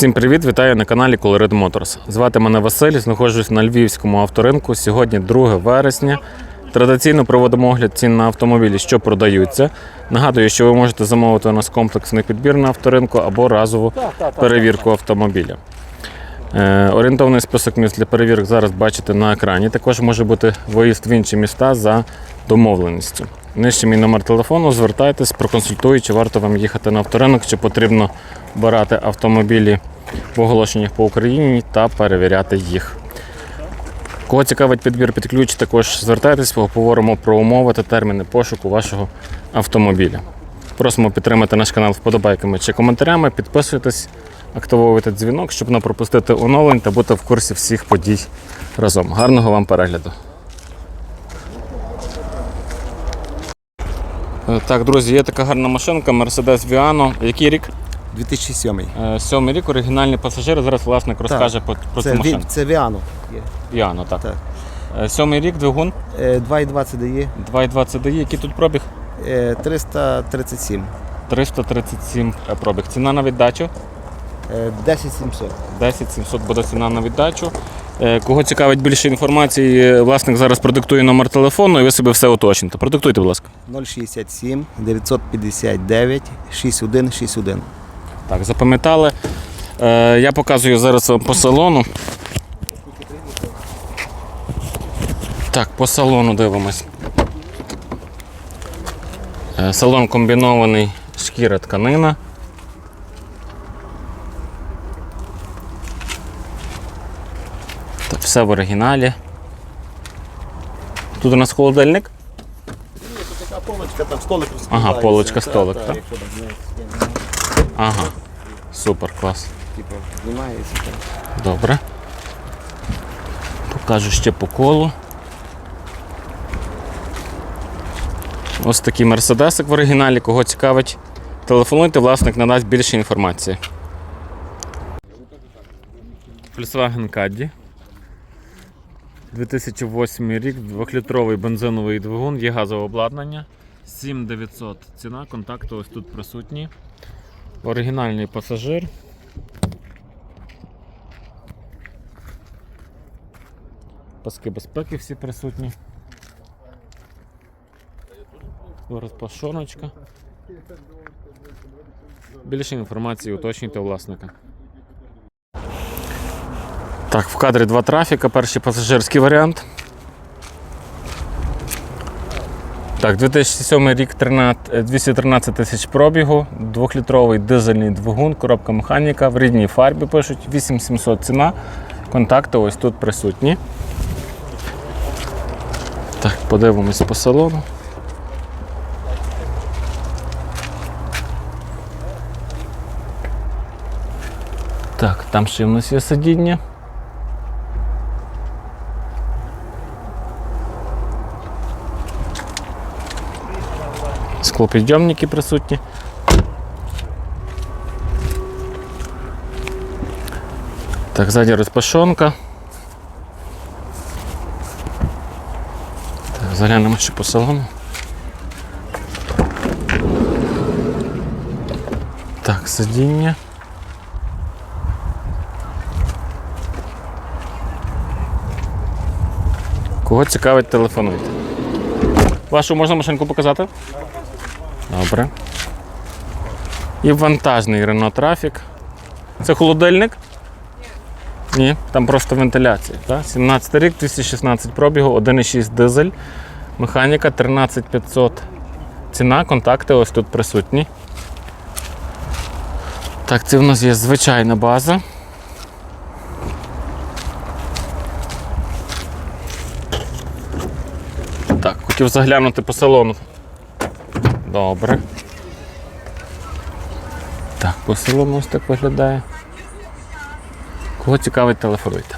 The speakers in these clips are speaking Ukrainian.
Всім привіт! Вітаю на каналі Colored Motors. Звати мене Василь, знаходжусь на львівському авторинку. Сьогодні 2 вересня. Традиційно проводимо огляд цін на автомобілі, що продаються. Нагадую, що ви можете замовити у нас комплексний підбір на авторинку або разову перевірку автомобіля. Е, Орієнтовний список міст для перевірок зараз бачите на екрані. Також може бути виїзд в інші міста за домовленістю. Нижче мій номер телефону, звертайтесь, проконсультую, чи варто вам їхати на авторинок, чи потрібно брати автомобілі в оголошеннях по Україні та перевіряти їх. Кого цікавить підбір під ключ, також звертайтесь, поговоримо про умови та терміни пошуку вашого автомобіля. Просимо підтримати наш канал вподобайками чи коментарями, підписуйтесь, активовуйте дзвінок, щоб не пропустити оновлень та бути в курсі всіх подій разом. Гарного вам перегляду! Е, Так, друзі, є така гарна машинка Mercedes Viano. Який рік? 2007. Е, Сьомий рік, оригінальний пасажир. Зараз власник розкаже про, про Це, цю машину. це Віано. Viano, так. Так. Е, Сьомий рік, двигун, Е, 2,20 дає. 2,20 дає. Який тут пробіг? Е, 337. 337 пробіг. Ціна на віддачу. Е, 10700. буде ціна на віддачу. Кого цікавить більше інформації, власник зараз продиктує номер телефону і ви собі все уточните. Продиктуйте, будь ласка. 067 959 6161. Так, запам'ятали. Е, Я показую зараз вам по салону. Так, по салону дивимось. Е, Салон комбінований шкіра тканина. Так, все в оригіналі. Тут у нас холодильник. Тут Така полочка, там столик Ага, полочка, столик, так? Ага. Супер, клас. Типу, знімається. так. Добре. Покажу ще по колу. Ось такий мерседесик в оригіналі. Кого цікавить, телефонуйте, власник надасть більше інформації. Volkswagen Caddy. 2008 рік, 2-літровий бензиновий двигун, є газове обладнання. 7900 ціна, контакти ось тут присутні. Оригінальний пасажир. Паски безпеки всі присутні. Розпашоночка. Більше інформації уточнюйте власника. Так, в кадрі два трафіка. Перший пасажирський варіант. Так, 2007 рік 13, е, 213 тисяч пробігу, 2-літровий дизельний двигун, коробка механіка, в рідній фарбі пишуть, 8700 ціна. Контакти ось тут присутні. Так, подивимось по салону. Так, там ще в нас є сидіння. Склопідйомники присутні. Так, ззаді розпашонка. Так, заглянемо ще по салону. Так, сидіння. Кого цікавить, телефонуйте. Вашу можна машинку показати? Добре. І вантажний Renault Traffic. Це холодильник? Ні, там просто вентиляція. Так? 17 рік, 216 пробігу, 1,6 дизель. Механіка 13500. Ціна, контакти ось тут присутні. Так, це в нас є звичайна база. Так, хотів заглянути по салону. Добре. Так, по салону ось так виглядає. Кого цікавить, телефонуйте.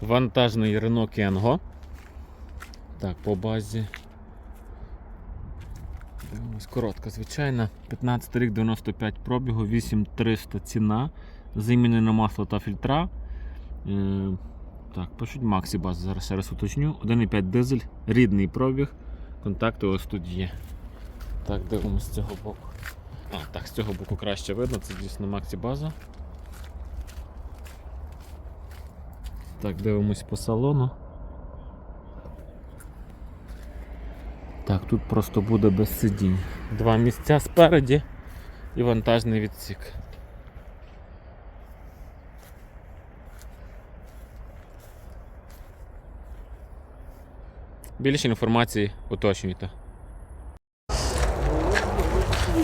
Вантажний Renault Kangoo. Так, по базі. Ось коротка, звичайна. 15 рік 95 пробігу, 8300 ціна. Замінене масло та фільтра. Е, Так, пишуть Максі баз. Зараз ще раз уточню. 1,5 дизель, рідний пробіг. Контакти ось тут є. Так, дивимося з цього боку. А, так, з цього боку краще видно, це дійсно Максі база. Так, дивимось по салону. Так, тут просто буде без сидінь. Два місця спереді і вантажний відсік. Більше інформації уточнюйте.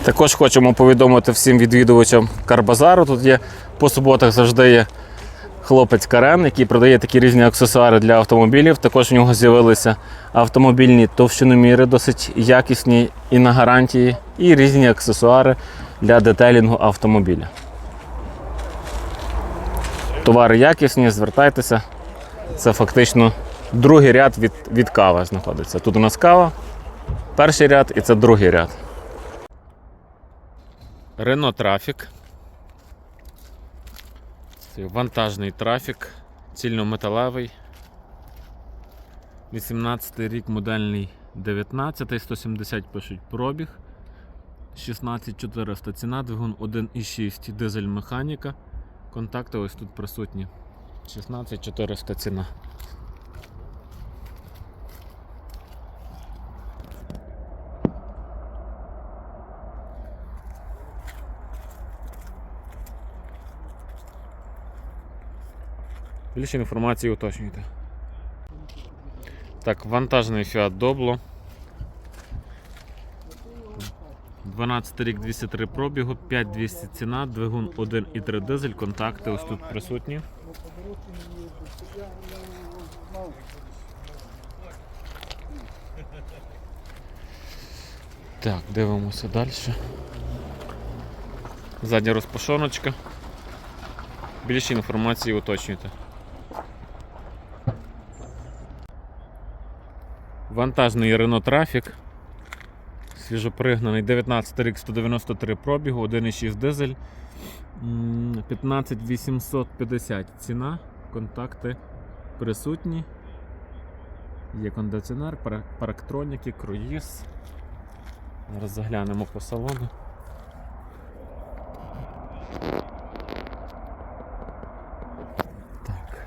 Також хочемо повідомити всім відвідувачам Карбазару. Тут є по суботах завжди є хлопець Карен, який продає такі різні аксесуари для автомобілів. Також в нього з'явилися автомобільні товщиноміри, досить якісні і на гарантії, і різні аксесуари для детелінгу автомобіля. Товари якісні, звертайтеся. Це фактично другий ряд від, від кави знаходиться. Тут у нас кава, перший ряд і це другий ряд. Рено трафік. Це вантажний трафік, цільнометалевий. 18 рік модельний 19, 170 пишуть пробіг. 16400 ціна, двигун 1,6 дизель механіка. Контакти ось тут присутні. 16400 ціна. Більше інформації уточнюйте. Так, вантажний Fiat Doblo. 12 рік 203 пробігу, 5200 ціна, двигун 1,3 дизель, контакти ось тут присутні. Так, дивимося далі. Задня розпашоночка. Більше інформації уточнюйте. Вантажний Renault Traffic. Свіжопригнаний 19 рік 193 пробігу, 1,6 дизель. 15850 ціна. Контакти присутні. Є кондиціонер, пара- парктроніки, круїз. Зараз заглянемо по салону. Так.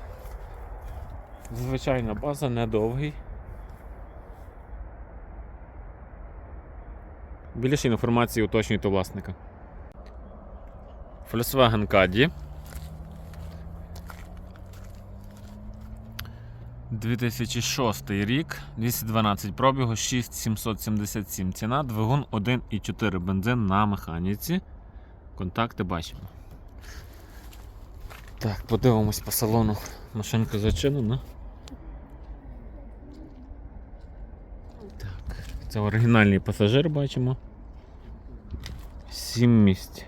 Звичайна база, недовгий. Більше інформації уточнюйте власника. Volkswagen Caddy. 2006 рік, 212 пробігу, 6777 ціна, двигун 1,4 бензин на механіці. Контакти бачимо. Так, подивимось по салону. Машинка зачинена. Це оригінальний пасажир бачимо. 7 місць.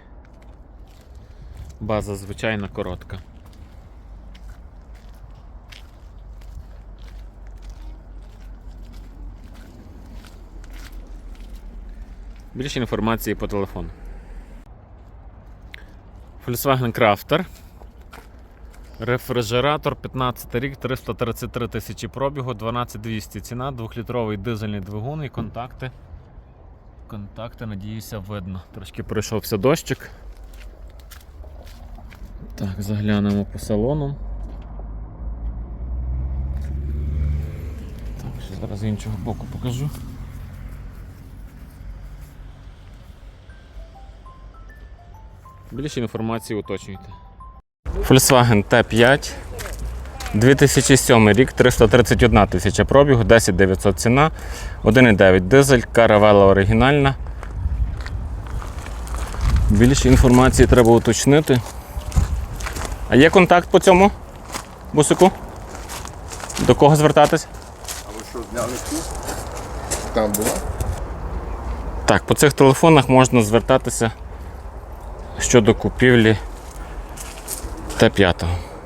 База звичайна коротка. Більше інформації по телефону. Volkswagen Crafter. Рефрижератор 15 рік, 333 тисячі пробігу, 12200 ціна, 2-літровий дизельний двигун і контакти. Контакти, надіюся, видно. Трошки пройшовся дощик. Так, заглянемо по салону. Так, зараз з іншого боку покажу. Більше інформації уточнюйте. Volkswagen T5. 2007 рік, 331 тисяча пробігу, 10 900 ціна, 1,9 дизель, каравела оригінальна. Більше інформації треба уточнити. А є контакт по цьому бусику? До кого звертатись? А ви що, зняли тут? Там була? Так, по цих телефонах можна звертатися щодо купівлі Т5.